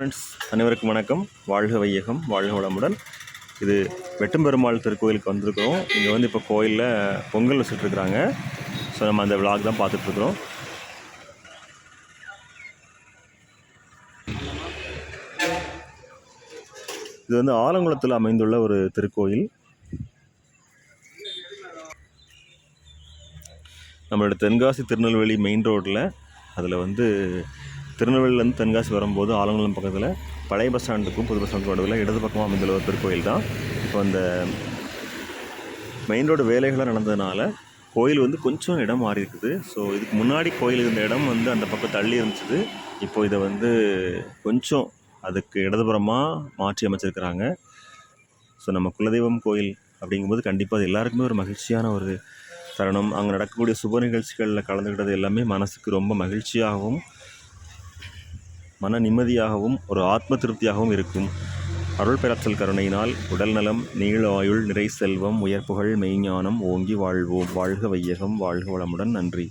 Friends அனைவருக்கும் வணக்கம். வாழ்க வையகம் வாழ்க வளமுடன். இது வெட்டும்பெருமாள் திருக்கோயிலுக்கு வந்திருக்கிறோம். இங்கே வந்து இப்போ கோயிலில் பொங்கல் வச்சுட்ருக்குறாங்க ஸோ நம்ம அந்த விளாக் தான் பார்த்துட்ருக்குறோம் இது வந்து ஆலங்குளத்தில் அமைந்துள்ள ஒரு திருக்கோயில். நம்மளோட தென்காசி திருநெல்வேலி மெயின் ரோட்டில் அதில் வந்து திருநெல்வேலியிலேருந்து தென்காசி வரும்போது ஆலங்குளம் பக்கத்தில் பழைய பஸ் ஸ்டாண்டுக்கும் புது பஸ் ஸ்டாண்டுக்கும் நடுவில் இடது பக்கமாக அமைந்துள்ள ஒரு திருக்கோயில் தான். இப்போ அந்த மெயின் ரோடு வேலைகளாக நடந்ததுனால கோயில் வந்து கொஞ்சம் இடம் மாறி இருக்குது. ஸோ இதுக்கு முன்னாடி கோயில் இருந்த இடம் வந்து அந்த பக்கம் தள்ளி இருந்துச்சு. இப்போ இதை வந்து கொஞ்சம் அதுக்கு இடதுபுறமாக மாற்றி அமைச்சிருக்கிறாங்க. ஸோ நம்ம குலதெய்வம் கோயில் அப்படிங்கும்போது கண்டிப்பாக அது எல்லாருக்குமே ஒரு மகிழ்ச்சியான ஒரு தருணம். அங்கே நடக்கக்கூடிய சுப நிகழ்ச்சிகளில் கலந்துக்கிட்டது எல்லாமே மனசுக்கு ரொம்ப மகிழ்ச்சியாகவும் மன நிம்மதியாகவும் ஒரு ஆத்ம திருப்தியாகவும் இருக்கும். அருள் பெறச்சல் கருணையினால் உடல் நலம் நீளாயுள் நிறை செல்வம் உயர்ப்புகழ் மெய்ஞானம் ஓங்கி வாழ்வோம். வாழ்க வையகம் வாழ்க வளமுடன். நன்றி.